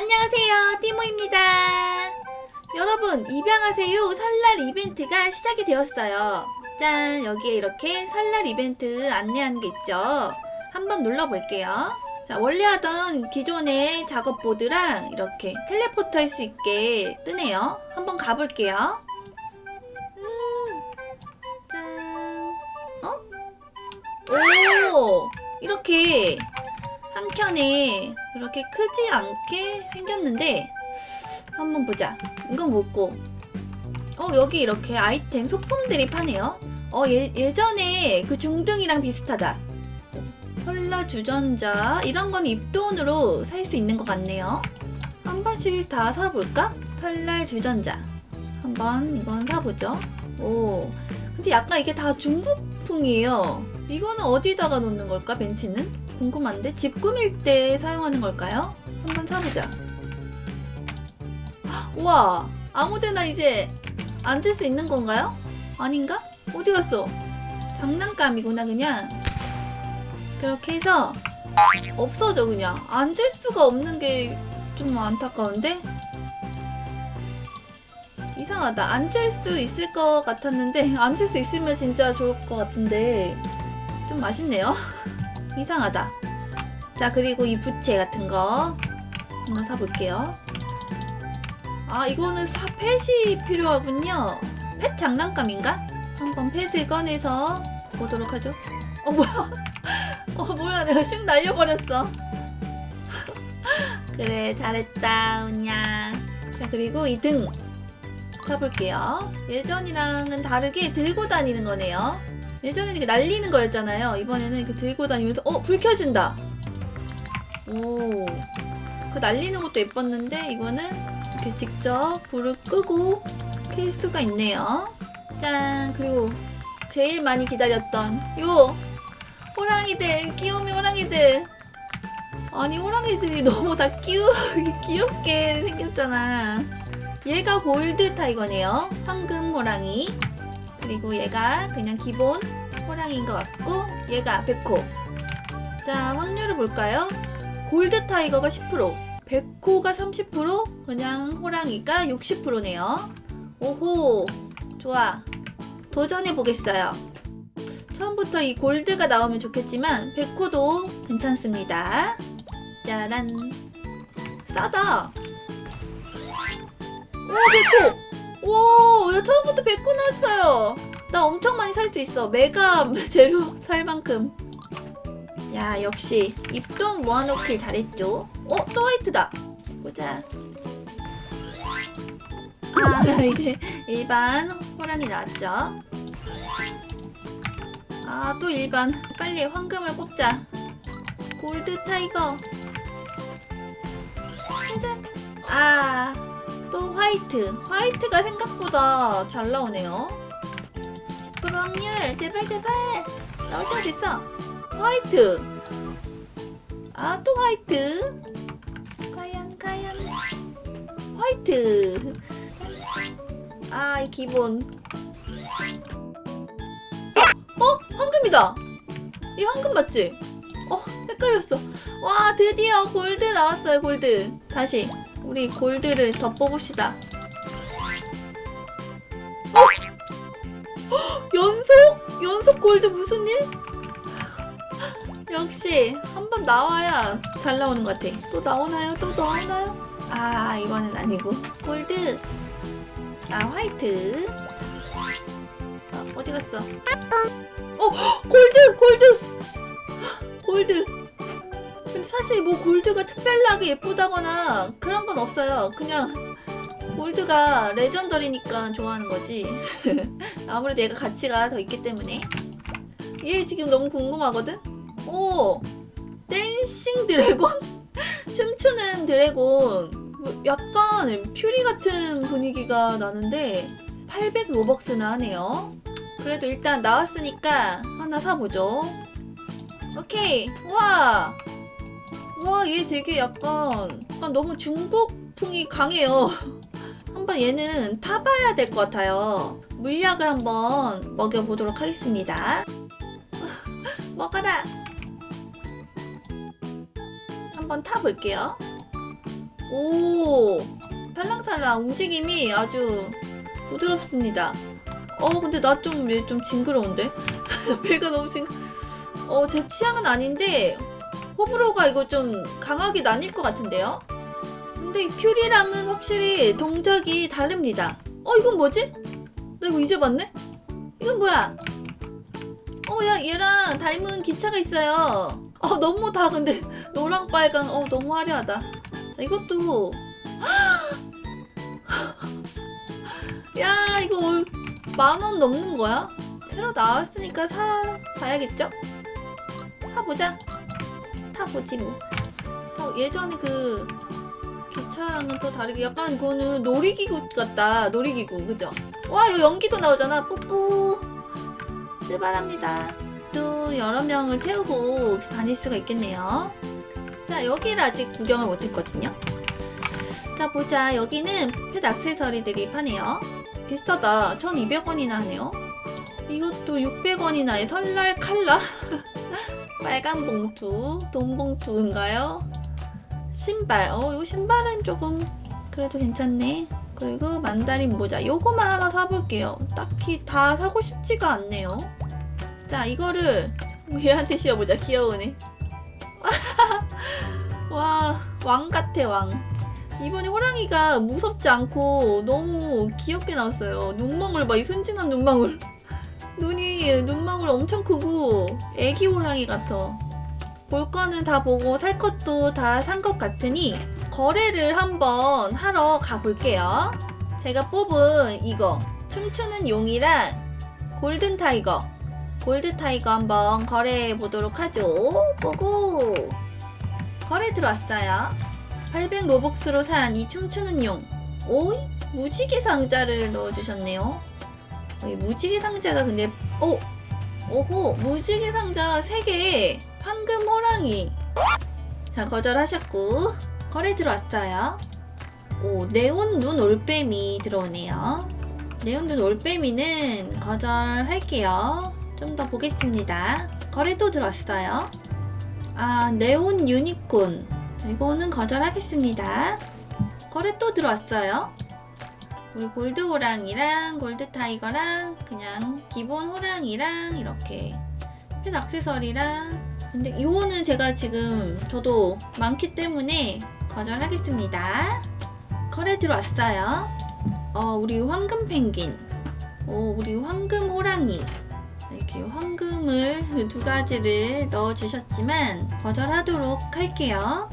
안녕하세요, 티모입니다. 여러분, 입양하세요 설날 이벤트가 시작이 되었어요. 짠, 여기에 이렇게 설날 이벤트 안내하는 게 있죠. 한번 눌러볼게요. 자, 원래 하던 기존의 작업보드랑 이렇게 텔레포트 할 수 있게 뜨네요. 한번 가볼게요. 음, 짠, 어? 오, 이렇게 한 켠에 이렇게 크지 않게 생겼는데 한번 보자. 이건 뭐고? 어 여기 이렇게 아이템 소품들이 파네요. 어 예, 예전에 그 중등이랑 비슷하다. 펄라 주전자 이런 건 입돈으로 살 수 있는 것 같네요. 한 번씩 다 사볼까? 펄라 주전자 한번 이건 사보죠. 오 근데 약간 이게 다 중국풍이에요. 이거는 어디다가 놓는 걸까 벤치는? 궁금한데 집 꾸밀 때 사용하는 걸까요? 한번 사보자. 우와 아무데나 이제 앉을 수 있는 건가요? 아닌가? 어디 갔어? 장난감이구나 그냥. 그렇게 해서 없어져 그냥 앉을 수가 없는 게 좀 안타까운데 이상하다 앉을 수 있을 것 같았는데 앉을 수 있으면 진짜 좋을 것 같은데 좀 아쉽네요 이상하다. 자 그리고 이 부채 같은 거 한번 사볼게요. 아 이거는 사 펫이 필요하군요. 펫 장난감인가? 한번 펫을 꺼내서 보도록 하죠. 어 뭐야? 어 뭐야? 내가 슉 날려버렸어. 그래 잘했다 운야. 자 그리고 이 등 사볼게요. 예전이랑은 다르게 들고 다니는 거네요 예전에는 이게 날리는 거였잖아요. 이번에는 이렇게 들고 다니면서 어 불 켜진다. 오 그 날리는 것도 예뻤는데 이거는 이렇게 직접 불을 끄고 켤 수가 있네요. 짠. 그리고 제일 많이 기다렸던 요 호랑이들 귀요미 호랑이들. 아니 호랑이들이 너무 다 끼우, 귀엽게 생겼잖아. 얘가 골드 타이거네요. 황금 호랑이 그리고 얘가 그냥 기본 호랑이인 것 같고 얘가 백호 자 확률을 볼까요 골드 타이거가 10% 백호가 30% 그냥 호랑이가 60%네요 오호 좋아 도전해 보겠어요 처음부터 이 골드가 나오면 좋겠지만 백호도 괜찮습니다. 짜란 싸다. 오 백호. 오, 야 처음부터 백호 나왔어요. 나 엄청 많이 살 수 있어. 메가 재료 살 만큼. 야 역시 입돈 모아놓길 잘했죠. 어 또 화이트다. 보자. 아 이제 일반 호랑이 나왔죠. 아, 또 일반. 빨리 황금을 뽑자. 골드 타이거. 짜잔. 아, 또 화이트. 화이트가 생각보다 잘 나오네요. 시프로 확률. 제발, 제발. 나올 때가 됐어. 화이트. 아, 또 화이트. 과연, 과연. 화이트. 아, 이 기본. 어? 황금이다. 이 황금 맞지? 어, 헷갈렸어. 와, 드디어 골드 나왔어요, 골드. 다시, 우리 골드를 더 뽑읍시다. 어? 헉, 연속? 연속 골드 무슨 일? 역시, 한 번 나와야 잘 나오는 것 같아. 또 나오나요? 또 나오나요? 아, 이번엔 아니고. 골드. 아, 화이트. 어, 어디 갔어? 어 골드 골드 골드 근데 사실 뭐 골드가 특별하게 예쁘다거나 그런 건 없어요. 그냥 골드가 레전더리니까 좋아하는 거지. 아무래도 얘가 가치가 더 있기 때문에. 얘 지금 너무 궁금하거든? 오! 댄싱 드래곤? 춤추는 드래곤. 뭐 약간 퓨리 같은 분위기가 나는데 800 로벅스나 하네요. 그래도 일단 나왔으니까 하나 사보죠. 오케이. 와. 와, 얘 되게 약간, 약간 너무 중국풍이 강해요. 한번 얘는 타봐야 될 것 같아요. 물약을 한번 먹여보도록 하겠습니다. 먹어라. 한번 타볼게요. 오 탈랑탈랑 움직임이 아주 부드럽습니다. 어 근데 나 좀 얘 좀 징그러운데 배가 너무 징. 어제 취향은 아닌데 호불호가 이거 좀 강하게 나뉠 것 같은데요. 근데 이 퓨리랑은 확실히 동작이 다릅니다. 어 이건 뭐지? 나 이거 이제 봤네. 이건 뭐야? 어 야 얘랑 닮은 기차가 있어요. 어 너무 다 근데 노랑 빨강 어 너무 화려하다. 자, 이것도 야 이거 만 원 넘는 거야? 새로 나왔으니까 사 봐야겠죠? 사보자. 타보지 뭐. 어, 예전에 그 기차랑은 또 다르게 약간 이거는 놀이기구 같다. 놀이기구 그죠? 와 이거 연기도 나오잖아. 뿌뿌. 출발합니다. 또 여러 명을 태우고 다닐 수가 있겠네요. 자 여기를 아직 구경을 못했거든요. 자 보자 여기는 펫 액세서리들이 파네요. 비싸다. 1200원이나 하네요. 이것도 600원이나 해. 설날 칼라? 빨간 봉투, 돈 봉투인가요? 신발. 어, 요 신발은 조금 그래도 괜찮네. 그리고 만다린 모자. 요거만 하나 사볼게요. 딱히 다 사고 싶지가 않네요. 자, 이거를 얘한테 씌워보자. 귀여우네. 와, 왕 같아, 왕. 이번에 호랑이가 무섭지 않고 너무 귀엽게 나왔어요. 눈망울 봐, 이 순진한 눈망울. 눈이 눈망울 엄청 크고 애기 호랑이 같아. 볼 거는 다 보고 살 것도 다 산 것 같으니 거래를 한번 하러 가볼게요. 제가 뽑은 이거 춤추는 용이랑 골든 타이거 골드 타이거 한번 거래해 보도록 하죠. 보고 거래 들어왔어요. 800 로벅스로 산 이 춤추는 용. 오이 무지개 상자를 넣어주셨네요. 이 무지개 상자가 근데 어? 오호 무지개 상자 3개. 황금 호랑이. 자 거절하셨고. 거래 들어왔어요. 오 네온 눈 올빼미 들어오네요. 네온 눈 올빼미는 거절할게요. 좀 더 보겠습니다. 거래 또 들어왔어요. 아 네온 유니콘. 이거는 거절하겠습니다. 거래 또 들어왔어요 우리 골드 호랑이랑 골드 타이거랑 그냥 기본 호랑이랑 이렇게 펫 액세서리랑 근데 이거는 제가 지금 저도 많기 때문에 거절하겠습니다. 거래 들어왔어요. 어 우리 황금 펭귄, 오 우리 황금 호랑이 이렇게 황금을 두 가지를 넣어주셨지만 거절하도록 할게요.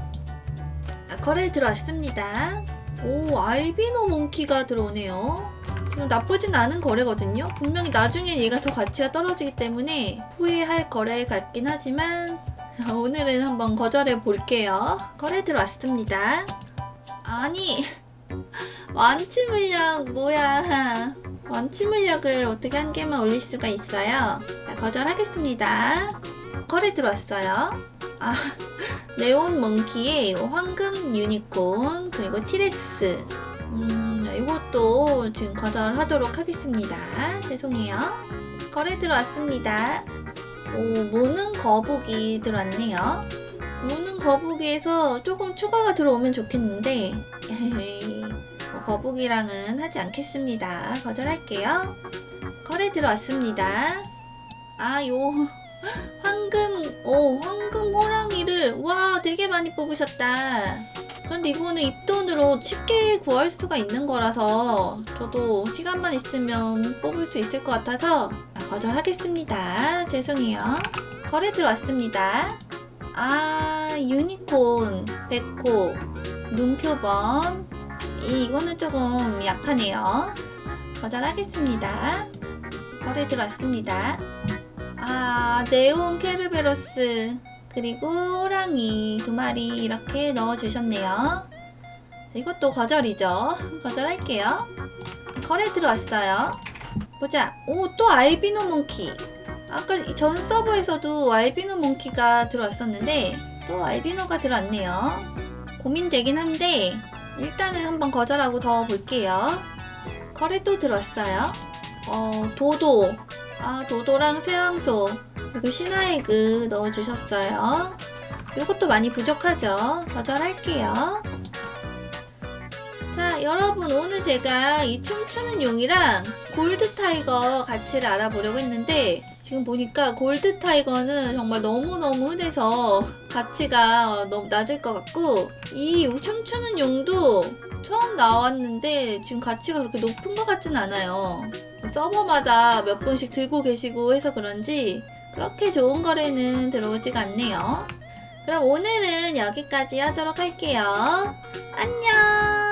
아, 거래 들어왔습니다. 오, 알비노 몽키가 들어오네요. 지금 나쁘진 않은 거래거든요. 분명히 나중에 얘가 더 가치가 떨어지기 때문에 후회할 거래 같긴 하지만 오늘은 한번 거절해 볼게요. 거래 들어왔습니다. 아니, 완치 물약 뭐야. 완치 물약을 어떻게 한 개만 올릴 수가 있어요. 자, 거절하겠습니다. 거래 들어왔어요. 아, 네온 몽키의 황금 유니콘 그리고 티렉스 음, 이것도 지금 거절하도록 하겠습니다. 죄송해요. 거래 들어왔습니다. 오, 무는 거북이 들어왔네요. 무는 거북이에서 조금 추가가 들어오면 좋겠는데 뭐 거북이랑은 하지 않겠습니다. 거절할게요. 거래 들어왔습니다. 아, 요 황금, 오, 황금 호랑이를, 와, 되게 많이 뽑으셨다. 그런데 이거는 입돈으로 쉽게 구할 수가 있는 거라서 저도 시간만 있으면 뽑을 수 있을 것 같아서 거절하겠습니다. 죄송해요. 거래 들어왔습니다. 아, 유니콘, 백호, 눈표범. 이- 이거는 조금 약하네요. 거절하겠습니다. 거래 들어왔습니다. 아, 네온 케르베로스 그리고 호랑이 두 마리 이렇게 넣어주셨네요. 이것도 거절이죠. 거절할게요. 거래 들어왔어요. 보자. 오, 또 알비노 몽키. 아까 이전 서버에서도 알비노 몽키가 들어왔었는데 또 알비노가 들어왔네요. 고민되긴 한데 일단은 한번 거절하고 더 볼게요. 거래 또 들어왔어요. 어, 도도. 아, 도도랑 쇠왕소. 그리고 신화에그 넣어주셨어요. 이것도 많이 부족하죠? 거절할게요. 자, 여러분 오늘 제가 이 춤추는 용이랑 골드 타이거 가치를 알아보려고 했는데 지금 보니까 골드 타이거는 정말 너무너무 흔해서 가치가 너무 낮을 것 같고 이 춤추는 용도 처음 나왔는데 지금 가치가 그렇게 높은 것 같진 않아요. 서버마다 몇 분씩 들고 계시고 해서 그런지 그렇게 좋은 거래는 들어오지가 않네요. 그럼 오늘은 여기까지 하도록 할게요. 안녕!